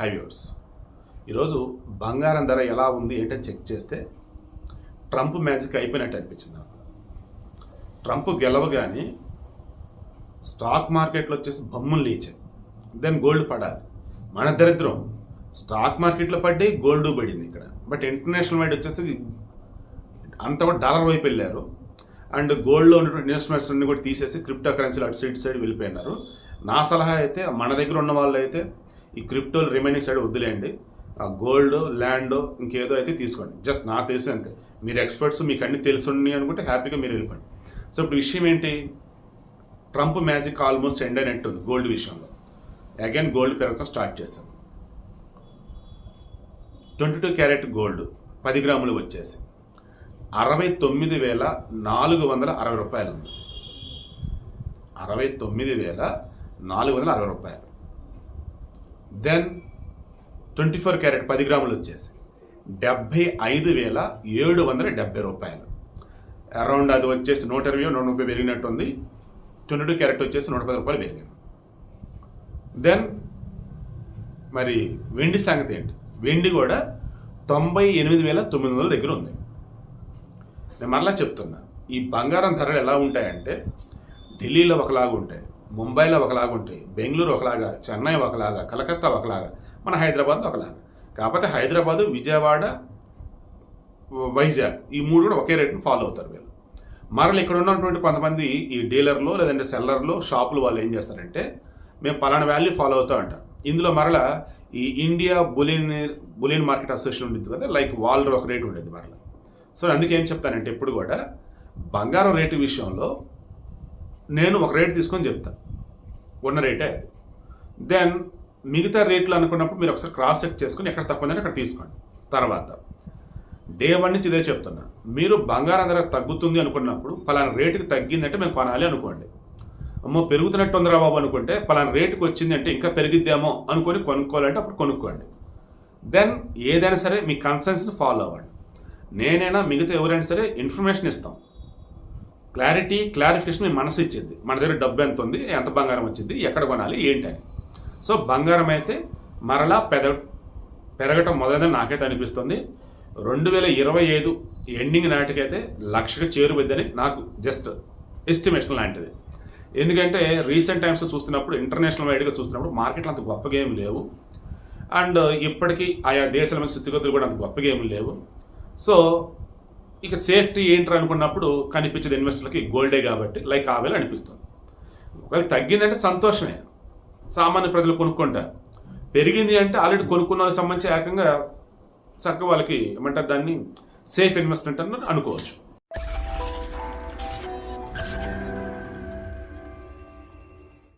హైవ్యూర్స్ ఈరోజు బంగారం ధర ఎలా ఉంది ఏంటని చెక్ చేస్తే ట్రంప్ మ్యాజిక్ అయిపోయినట్టు అనిపించింది నాకు. ట్రంప్ గెలవగానే స్టాక్ మార్కెట్లో వచ్చేసి బొమ్మలు లేచాయి. దెన్ గోల్డ్ పడాలి. మన దరిద్రం. స్టాక్ మార్కెట్లో పడ్డి గోల్డ్ పడింది ఇక్కడ. బట్ ఇంటర్నేషనల్ వైడ్ వచ్చేసి అంత కూడా డాలర్ వైపు వెళ్ళారు. అండ్ గోల్డ్లో ఉన్నటువంటి ఇన్వెస్ట్మెంట్స్ అన్ని కూడా తీసేసి క్రిప్టో కరెన్సీలు అటు సైడ్ సైడ్ వెళ్ళిపోయినారు. నా సలహా అయితే మన దగ్గర ఉన్న వాళ్ళు అయితే ఈ క్రిప్టోలు రిమైనింగ్ సైడ్ వద్దులేండి ఆ గోల్డ్ ల్యాండ్ ఇంకేదో అయితే తీసుకోండి. జస్ట్ నాకు తెలిసి అంతే. మీరు ఎక్స్పర్ట్స్ మీకు అన్ని తెలుసుండి అనుకుంటే హ్యాపీగా మీరు వెళ్ళిపోండి. సో ఇప్పుడు విషయం ఏంటి? ట్రంప్ మ్యాజిక్ ఆల్మోస్ట్ ఎండ్ అయినట్టు ఉంది గోల్డ్ విషయంలో. అగైన్ గోల్డ్ పెరగడం స్టార్ట్ చేశాం. ట్వంటీ టూ క్యారెట్ గోల్డ్ పది గ్రాములు వచ్చేసి అరవై తొమ్మిది వేల నాలుగు వందల అరవై రూపాయలు ఉంది. అరవై తొమ్మిది వేల నాలుగు వందల అరవై రూపాయలు. దెన్ ట్వంటీ ఫోర్ క్యారెట్ పది గ్రాములు వచ్చేసి. డెబ్భై ఐదు వేల ఏడు వందల డెబ్బై రూపాయలు. అరౌండ్ అది వచ్చేసి నూట ఇరవై నూట ముప్పై పెరిగినట్టు ఉంది ట్వంటీ టూ క్యారెట్ వచ్చేసి నూట పది రూపాయలు పెరిగింది. దెన్ మరి వెండి సంగతి ఏంటి? వెండి కూడా తొంభై ఎనిమిది వేల తొమ్మిది వందల దగ్గర ఉంది. నేను మరలా చెప్తున్నా ఈ బంగారం ధరలు ఎలా ఉంటాయంటే ఢిల్లీలో ఒకలాగా ఉంటాయి ముంబైలో ఒకలాగా ఉంటాయి బెంగళూరు ఒకలాగా చెన్నై ఒకలాగా కలకత్తా ఒకలాగా మన హైదరాబాద్ ఒకలాగా. కాకపోతే హైదరాబాదు విజయవాడ వైజాగ్ ఈ మూడు కూడా ఒకే రేట్ని ఫాలో అవుతారు వీళ్ళు. మరలు ఇక్కడ ఉన్నటువంటి కొంతమంది ఈ డీలర్లో లేదంటే సెల్లర్లో షాపులు వాళ్ళు ఏం చేస్తారంటే మేము పలానా వాల్యూ ఫాలో అవుతూ అంటాం ఇందులో మరల ఈ India bullion bullion market association ఉంటుంది కదా లైక్ వాళ్ళు ఒక రేటు ఉండేది మరల. సో అందుకే ఏం చెప్తానంటే ఇప్పుడు కూడా బంగారం రేటు విషయంలో నేను ఒక రేట్ తీసుకొని చెప్తాను ఉన్న రేటే అది. దెన్ మిగతా రేట్లు అనుకున్నప్పుడు మీరు ఒకసారి క్రాస్ చెక్ చేసుకుని ఎక్కడ తక్కువ ఉందని అక్కడ తీసుకోండి. తర్వాత డే వన్ నుంచి ఇదే చెప్తున్నా. మీరు బంగారం ధర తగ్గుతుంది అనుకున్నప్పుడు పలానా రేటుకి తగ్గిందంటే మేము కొనాలి అనుకోండి. అమ్మో పెరుగుతున్నట్టు ఉందిరా బాబు అనుకుంటే పలానా రేటుకి వచ్చిందంటే ఇంకా పెరిగిద్దేమో అనుకొని కొనుక్కోవాలంటే అప్పుడు కొనుక్కోండి. దెన్ ఏదైనా సరే మీ కన్సర్న్స్ని ఫాలో అవ్వండి. నేనైనా మిగతా ఎవరైనా సరే ఇన్ఫర్మేషన్ ఇస్తాం. క్లారిటీ క్లారిఫికేషన్ మీ మనసు ఇచ్చింది. మన దగ్గర డబ్బు ఎంత ఉంది ఎంత బంగారం వచ్చింది ఎక్కడ కొనాలి ఏంటని సో బంగారం అయితే మరలా పెద పెరగటం మొదలైందని నాకైతే అనిపిస్తుంది. రెండు వేల ఇరవై ఐదు ఎండింగ్ నాటికైతే లక్షకు చేరువద్దని నాకు జస్ట్ ఎస్టిమేషన్ లాంటిది. ఎందుకంటే రీసెంట్ టైమ్స్ చూస్తున్నప్పుడు ఇంటర్నేషనల్ వైడ్గా చూస్తున్నప్పుడు మార్కెట్లు అంత గొప్పగా ఏమి లేవు. అండ్ ఇప్పటికీ ఆయా దేశాల మీద స్థితిగతులు కూడా అంత గొప్పగా ఏమి లేవు. సో ఇక సేఫ్టీ ఏంటి అనుకున్నప్పుడు కనిపించేది ఇన్వెస్టర్లకి గోల్డే కాబట్టి లైక్ ఆవేలు అనిపిస్తుంది. ఒకవేళ తగ్గిందంటే సంతోషమే. సామాన్య ప్రజలు కొనుక్కుంటారు. పెరిగింది అంటే ఆల్రెడీ కొనుక్కున్న వాళ్ళకి సంబంధించి ఏకంగా చక్కగా వాళ్ళకి ఏమంటారు దాన్ని సేఫ్ ఇన్వెస్ట్మెంట్ అని అనుకోవచ్చు.